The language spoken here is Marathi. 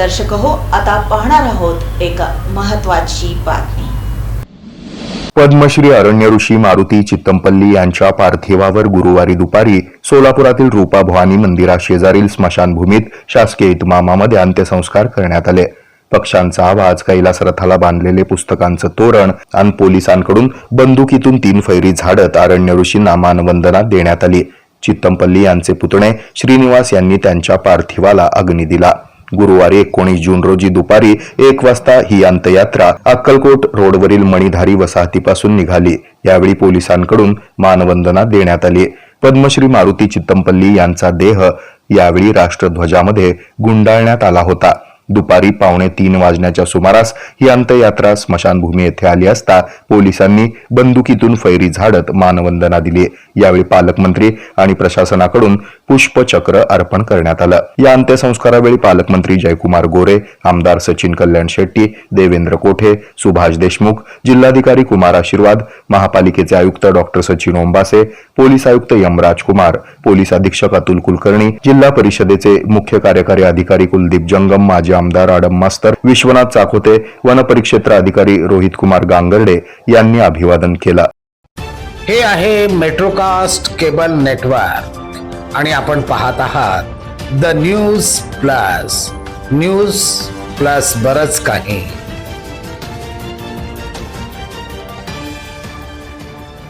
दर्शक हो आता पाहणार आहोत एक महत्वाची बातमी. पद्मश्री अरण्य ऋषी मारुती चित्तमपल्ली यांच्या पार्थिवावर गुरुवारी दुपारी सोलापुरातील रूपा भवानी मंदिराशेजारील स्मशानभूमीत शासकीय इतमामामध्ये अंत्यसंस्कार करण्यात आले. पक्षांचा आवाज कैलास रथाला बांधलेले पुस्तकांचं तोरण आणि पोलिसांकडून बंदुकीतून तीन फैरी झाडत अरण्य ऋषींना मानवंदना देण्यात आली. चित्तमपल्ली यांचे पुतणे श्रीनिवास यांनी त्यांच्या पार्थिवाला अग्नी दिला. गुरुवारी एकोणीस जून रोजी दुपारी एक वाजता ही अंत्ययात्रा अक्कलकोट रोडवरील मणिधारी वसाहतीपासून निघाली. यावेळी पोलिसांकडून मानवंदना देण्यात आली. पद्मश्री मारुती चित्तमपल्ली यांचा देह यावेळी राष्ट्रध्वजामध्ये गुंडाळण्यात आला होता. दुपारी पावणे तीन वाजण्याच्या सुमारास ही अंत्ययात्रा स्मशानभूमी येथे आली असता पोलिसांनी बंदुकीतून फैरी झाडत मानवंदना दिली. यावेळी पालकमंत्री आणि प्रशासनाकडून पुष्पचक्र अर्पण करण्यात आलं. या अंत्यसंस्कारावेळी पालकमंत्री जयकुमार गोरे आमदार सचिन कल्याण शेट्टी देवेंद्र कोठे सुभाष देशमुख जिल्हाधिकारी कुमार आशीर्वाद महापालिकेचे आयुक्त डॉक्टर सचिन ओंबासे पोलीस आयुक्त यमराज कुमार पोलीस अधीक्षक अतुल कुलकर्णी जिल्हा परिषदेचे मुख्य कार्यकारी अधिकारी कुलदीप जंगम माजी आमदार आडम मास्तर विश्वनाथ चाकोते वनपरिक्षेत्र अधिकारी रोहित कुमार गांगर्डे यांनी अभिवादन केलं. हे आहे मेट्रोकास्ट केबल नेटवर्क. आणि आपण पाहत आहात the news plus. News plus बरच काही.